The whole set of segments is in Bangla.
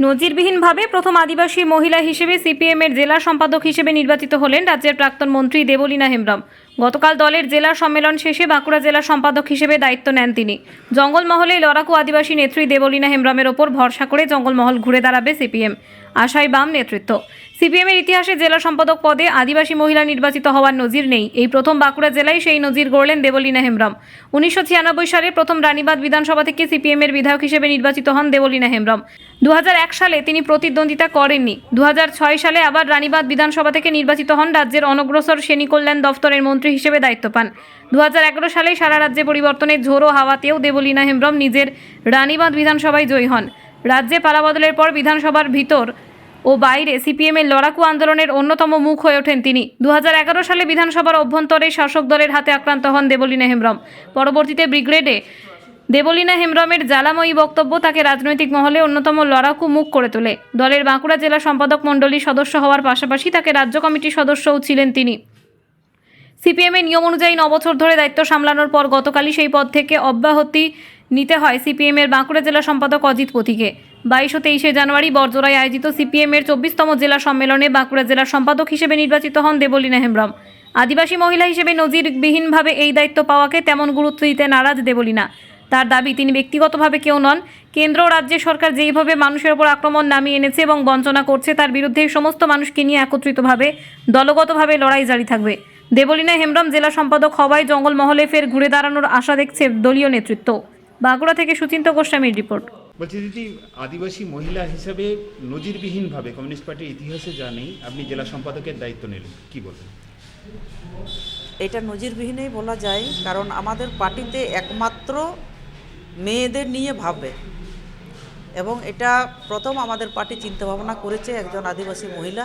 নজিরবিহীনভাবে প্রথম আদিবাসী মহিলা হিসেবে সিপিএমের জেলা সম্পাদক হিসেবে নির্বাচিত হলেন রাজ্যের প্রাক্তন মন্ত্রী দেবলীনা হেমব্রম। গতকাল দলের জেলা সম্মেলন শেষে বাঁকুড়া জেলা সম্পাদক হিসেবে দায়িত্ব নেন তিনি। জঙ্গলমহলে লড়াকু আদিবাসী নেত্রী দেবলীনা হেমব্রমের ওপর ভরসা করে জঙ্গলমহল ঘুরে দাঁড়াবে সিপিএম। আশাই বাম নেতৃত্ব। সিপিএমের ইতিহাসে জেলা সম্পাদক পদে আদিবাসী মহিলা নির্বাচিত হওয়ার নজির নেই। এই প্রথম বাঁকুড়া জেলায় সেই নজির গড়লেন দেবলীনা হেমব্রম। উনিশশো ছিয়ানব্বই সালে প্রথম রানীবাদ বিধানসভা থেকে সিপিএমের বিধায়ক হিসেবে নির্বাচিত হন দেবলীনা হেমব্রম। দু হাজার এক সালে তিনি প্রতিদ্বন্দ্বিতা করেননি। দু হাজার ছয় সালে আবার রানীবাদ বিধানসভা থেকে নির্বাচিত হন রাজ্যের অনগ্রসর শ্রেণি কল্যাণ দফতরের মন্ত্রী হিসেবে দায়িত্ব পান। দু হাজার এগারো সালে সারা রাজ্যে পরিবর্তনের ঝোড়ো হাওয়াতেও দেবলীনা হেমব্রম নিজের রানীবাদ বিধানসভায় জয়ী হন। রাজ্যে পালাবদলের পর বিধানসভার ভিতর ও বাইরে সিপিএমের লড়াকু আন্দোলনের অন্যতম মুখ হয়ে ওঠেন তিনি। দু হাজার এগারো সালে বিধানসভার অভ্যন্তরে শাসক দলের হাতে আক্রান্ত হন দেবলীনা হেমব্রম। পরবর্তীতে ব্রিগেডে দেবলীনা হেমব্রমের জ্বালাময়ী বক্তব্য তাকে রাজনৈতিক মহলে অন্যতম লড়াকু মুখ করে তোলে। দলের বাঁকুড়া জেলা সম্পাদক মণ্ডলীর সদস্য হওয়ার পাশাপাশি তাকে রাজ্য কমিটির সদস্যও ছিলেন তিনি। সিপিএমের নিয়ম অনুযায়ী নবছর ধরে দায়িত্ব সামলানোর পর গতকালই সেই পদ থেকে অব্যাহতি নিতে হয় সিপিএমের বাঁকুড়া জেলা সম্পাদক অজিত পতিকে বাইশ ও তেইশে জানুয়ারি বরজোড়ায় আয়োজিত সিপিএমের চব্বিশতম জেলা সম্মেলনে বাঁকুড়া জেলার সম্পাদক হিসেবে নির্বাচিত হন দেবলীনা হেমব্রম আদিবাসী মহিলা হিসেবে নজিরবিহীনভাবে এই দায়িত্ব পাওয়াকে তেমন গুরুত্ব দিতে নারাজ দেবলীনা তার দাবি, তিনি ব্যক্তিগতভাবে কেউ নন, কেন্দ্র ও রাজ্য সরকার যেইভাবে মানুষের ওপর আক্রমণ নামিয়ে এনেছে এবং বঞ্চনা করছে, তার বিরুদ্ধে সমস্ত মানুষকে নিয়ে একত্রিতভাবে, দলগতভাবে লড়াই জারি থাকবে। দেবলীনা হেমব্রম জেলা সম্পাদক হওয়ায় জঙ্গলমহলে ফের ঘুরে দাঁড়ানোর আশা দেখছে দলীয় নেতৃত্ব। বাঁকুড়া থেকে সুচিন্ত গোস্বামীর রিপোর্ট। বলছি দিদি আদিবাসী মহিলা হিসেবে নজিরবিহীনভাবে কমিউনিস্ট পার্টির ইতিহাসে যা নেই আপনি জেলা সম্পাদকের দায়িত্ব নিলেন কি বলবেন? এটা নজিরবিহীনই বলা যায় কারণ আমাদের পার্টিতে একমাত্র মেয়েদের নিয়ে ভাবে এবং এটা প্রথম আমাদের পার্টি চিন্তাভাবনা করেছে একজন আদিবাসী মহিলা।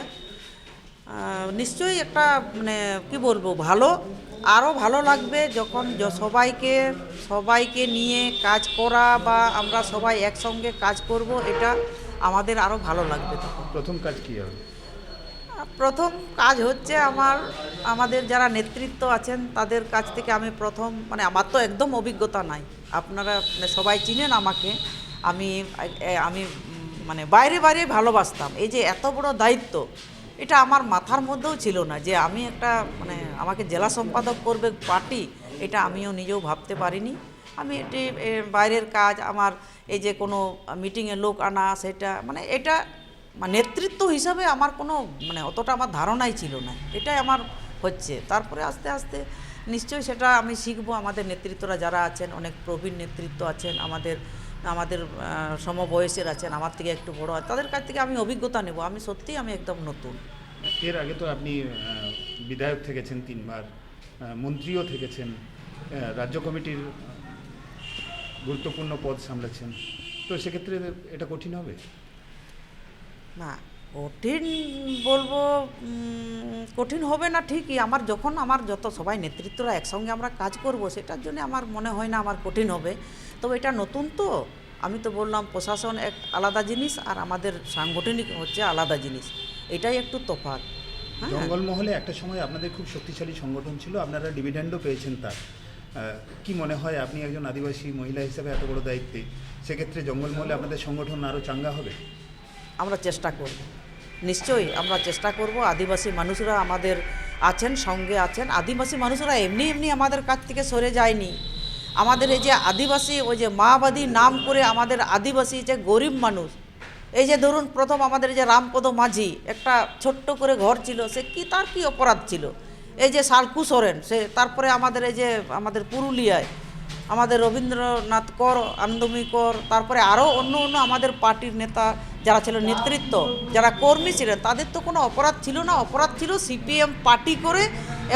নিশ্চয়ই একটা মানে কি বলব ভালো আরও ভালো লাগবে যখন সবাইকে সবাইকে নিয়ে কাজ করা বা আমরা সবাই একসঙ্গে কাজ করব এটা আমাদের আরও ভালো লাগবে তখন। প্রথম কাজ কি হবে? প্রথম কাজ হচ্ছে আমার আমাদের যারা নেতৃত্ব আছেন তাদের কাছ থেকে আমি প্রথম মানে আমার তো একদম অভিজ্ঞতা নাই। আপনারা মানে সবাই চিনেন আমাকে। আমি আমি মানে বাইরে বাইরে ভালোবাসতাম। এই যে এত বড় দায়িত্ব এটা আমার মাথার মধ্যেও ছিল না যে আমি একটা মানে আমাকে জেলা সম্পাদক করবে পার্টি, এটা আমিও নিজেও ভাবতে পারিনি। আমি এটি বাইরের কাজ, আমার এই যে কোনো মিটিংয়ে লোক আনা, সেটা মানে এটা মানে নেতৃত্ব হিসাবে আমার কোনো মানে অতটা আমার ধারণাই ছিল না। এটাই আমার হচ্ছে। তারপরে আস্তে আস্তে নিশ্চয়ই সেটা আমি শিখব। আমাদের নেতৃত্বরা যারা আছেন, অনেক প্রবীণ নেতৃত্ব আছেন, আমাদের আমাদের সমবয়সের আছেন আমার থেকে একটু বড় হয় তাদের কাছ থেকে আমি অভিজ্ঞতা নেব আমি সত্যিই আমি একদম নতুন। এর আগে তো আপনি বিধায়ক থেকেছেন তিনবার মন্ত্রীও থেকেছেন রাজ্য কমিটির গুরুত্বপূর্ণ পদ সামলেছেন তো সেক্ষেত্রে এটা কঠিন হবে? না কঠিন বলব কঠিন হবে না ঠিকই। আমার যখন আমার যত সবাই নেতৃত্বরা একসঙ্গে আমরা কাজ করব, সেটার জন্য আমার মনে হয় না আমার কঠিন হবে। তবে এটা নতুন তো। আমি তো বললাম, প্রশাসন এক আলাদা জিনিস আর আমাদের সাংগঠনিক হচ্ছে আলাদা জিনিস। এটাই একটু তফাৎ। হ্যাঁ। জঙ্গলমহলে একটা সময় আপনাদের খুব শক্তিশালী সংগঠন ছিল, আপনারা ডিভিডেন্ডও পেয়েছেন তার। কি মনে হয় আপনি একজন আদিবাসী মহিলা হিসেবে এত বড় দায়িত্বে? সেক্ষেত্রে জঙ্গলমহলে আপনাদের সংগঠন আরও চাঙ্গা হবে? আমরা চেষ্টা করব। নিশ্চয়ই আমরা চেষ্টা করব, আদিবাসী মানুষরা আমাদের আছেন, সঙ্গে আছেন। আদিবাসী মানুষরা এমনি এমনি আমাদের কাছ থেকে সরে যায়নি। আমাদের এই যে আদিবাসী, ওই যে মাওবাদী নাম করে আমাদের আদিবাসী যে গরিব মানুষ, এই যে ধরুন প্রথম আমাদের যে রামপদ মাঝি, একটা ছোট্ট করে ঘর ছিল, সে কি তার কি অপরাধ ছিল? এই যে শালকু সোরেন, সে তারপরে আমাদের এই যে আমাদের পুরুলিয়ায়, আমাদের রবীন্দ্রনাথ কর আনন্দমী কর, তারপরে আরও অন্য অন্য আমাদের পার্টির নেতা যারা ছিল নেতৃত্ব যারা কর্মী ছিলেন তাদের তো কোনো অপরাধ ছিল না। অপরাধ ছিল সিপিএম পার্টি করে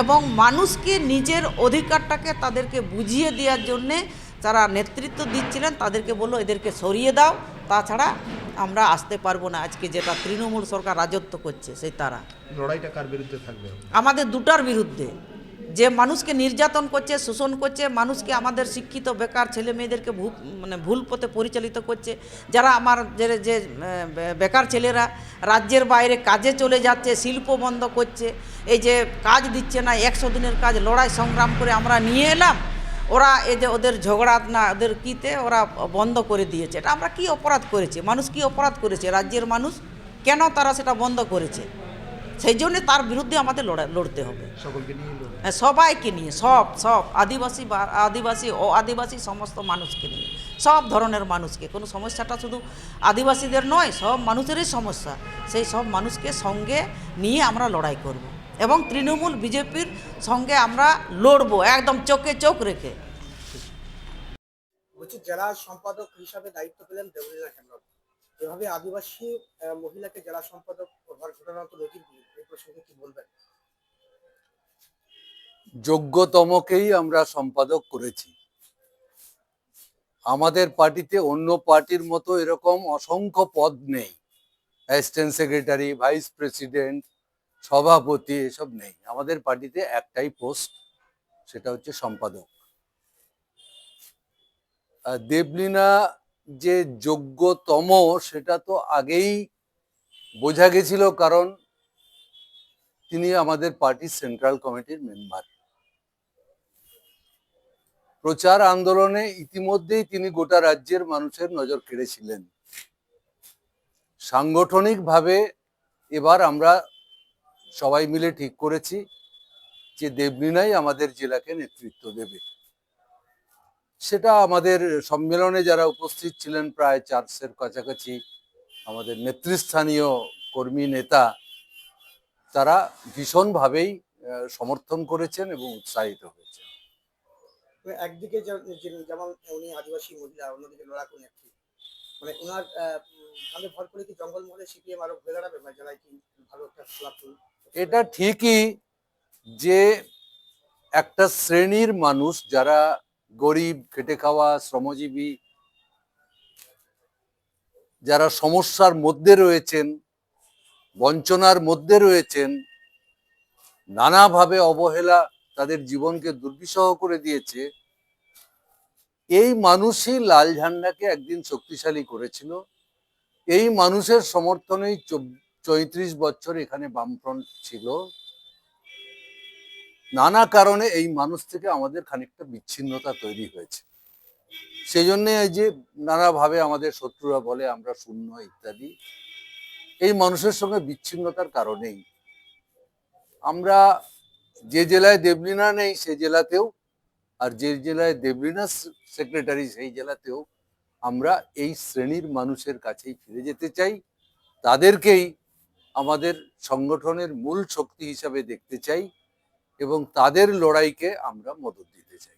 এবং মানুষকে নিজের অধিকারটাকে তাদেরকে বুঝিয়ে দেওয়ার জন্যে যারা নেতৃত্ব দিচ্ছিলেন তাদেরকে বলল এদেরকে সরিয়ে দাও তাছাড়া আমরা আসতে পারব না। আজকে যেটা তৃণমূল সরকার রাজত্ব করছে সেই তারা। লড়াইটা কার বিরুদ্ধে থাকবে? আমাদের দুটার বিরুদ্ধে। যে মানুষকে নির্যাতন করছে, শোষণ করছে, মানুষকে আমাদের শিক্ষিত, বেকার ছেলে মেয়েদেরকে ভু মানে ভুল পথে পরিচালিত করছে। যারা আমার যে যে বেকার ছেলেরা রাজ্যের বাইরে কাজে চলে যাচ্ছে, শিল্প বন্ধ করছে, এই যে কাজ দিচ্ছে না, একশো দিনের কাজ, লড়াই সংগ্রাম করে আমরা নিয়ে এলাম, ওরা এই যে ওদের ঝগড়া না, ওদের কিতে ওরা বন্ধ করে দিয়েছে। এটা আমরা কি অপরাধ করেছি? মানুষ কি অপরাধ করেছে? রাজ্যের মানুষ কেন তারা সেটা বন্ধ করেছে? সেই জন্য তার বিরুদ্ধে আমাদের লড়াই লড়তে হবে। সকলকে নিয়ে লড়বে। হ্যাঁ, সবাইকে নিয়ে সব সব আদিবাসী বা আদিবাসী ও আদিবাসী সমস্ত মানুষকে নিয়ে সব ধরনের মানুষকে। কোনো সমস্যাটা শুধু আদিবাসীদের নয় সব মানুষেরই সমস্যা। সেই সব মানুষকে সঙ্গে নিয়ে আমরা লড়াই করব। এবং তৃণমূল বিজেপির সঙ্গে আমরা লড়বো একদম চোখে চোখ রেখে। বলছি জেলা সম্পাদক হিসাবে দায়িত্ব পেলেন দেবলীনা হেমব্রম এভাবে আদিবাসী মহিলাকে জেলা সম্পাদক হওয়ার ঘটনা তো নজির প্রসঙ্গে কি বলবেন? যোগ্যতমকেই আমরা সম্পাদক করেছি। আমাদের পার্টিতে অন্য পার্টির মতো এরকম অসংখ্য পদ নেই। অ্যাসিস্ট্যান্ট সেক্রেটারি ভাইস প্রেসিডেন্ট সভাপতি এসব নেই। আমাদের পার্টিতে একটাই পোস্ট, সেটা হচ্ছে সম্পাদক। দেবলীনা যে যোগ্যতম, সেটা তো আগেই বোঝা গেছিল, কারণ তিনি আমাদের পার্টির সেন্ট্রাল কমিটির মেম্বার। প্রচার আন্দোলনে ইতিমধ্যেই তিনি গোটা রাজ্যের মানুষের নজর কেড়েছিলেন। সাংগঠনিকভাবে এবার আমরা সবাই মিলে ঠিক করেছি যে দেবলীনাই আমাদের জেলাকে নেতৃত্ব দেবে। সেটা আমাদের সম্মেলনে যারা উপস্থিত ছিলেন, প্রায় চারশের কাছাকাছি আমাদের নেতৃস্থানীয় কর্মী নেতা তারা ভীষণভাবেই সমর্থন করেছেন এবং উৎসাহিত হয়েছেন। মানে একদিকে যেমন উনি আদিবাসী মহিলা অন্যদিকে লড়াকু নেত্রী। মানে ওনার কাঁধে ভর করে কি জঙ্গলমহলে সিপিএম আরও ঘুরে দাঁড়াবে? বা জেলায় কি ভালো একটা ফলাফল এটা ঠিকই যে একটা শ্রেণির মানুষ যারা গরিব খেটে খাওয়া শ্রমজীবী যারা সমস্যার মধ্যে রয়েছেন বঞ্চনার মধ্যে রয়েছেন, নানাভাবে অবহেলা তাদের জীবনকে দুর্বিষহ করে দিয়েছে। এই মানুষই লাল ঝান্ডাকে একদিন শক্তিশালী করেছিল। এই মানুষের সমর্থনেই চৌত্রিশ বছর এখানে বামফ্রন্ট ছিল। নানা কারণে এই মানুষ থেকে আমাদের খানিকটা বিচ্ছিন্নতা তৈরি হয়েছে। সেই জন্যে এই যে নানাভাবে আমাদের শত্রুরা বলে আমরা শূন্য ইত্যাদি। এই মানুষের সঙ্গে বিচ্ছিন্নতার কারণেই। আমরা যে জেলায় দেবলিনা নেই, সে জেলাতেও, আর যে জেলায় দেবলিনা সেক্রেটারি সেই জেলাতেও আমরা এই শ্রেণির মানুষের কাছেই ফিরে যেতে চাই। তাদেরকেই আমাদের সংগঠনের মূল শক্তি হিসাবে দেখতে চাই এবং তাদের লড়াইকে আমরা মদত দিতে চাই।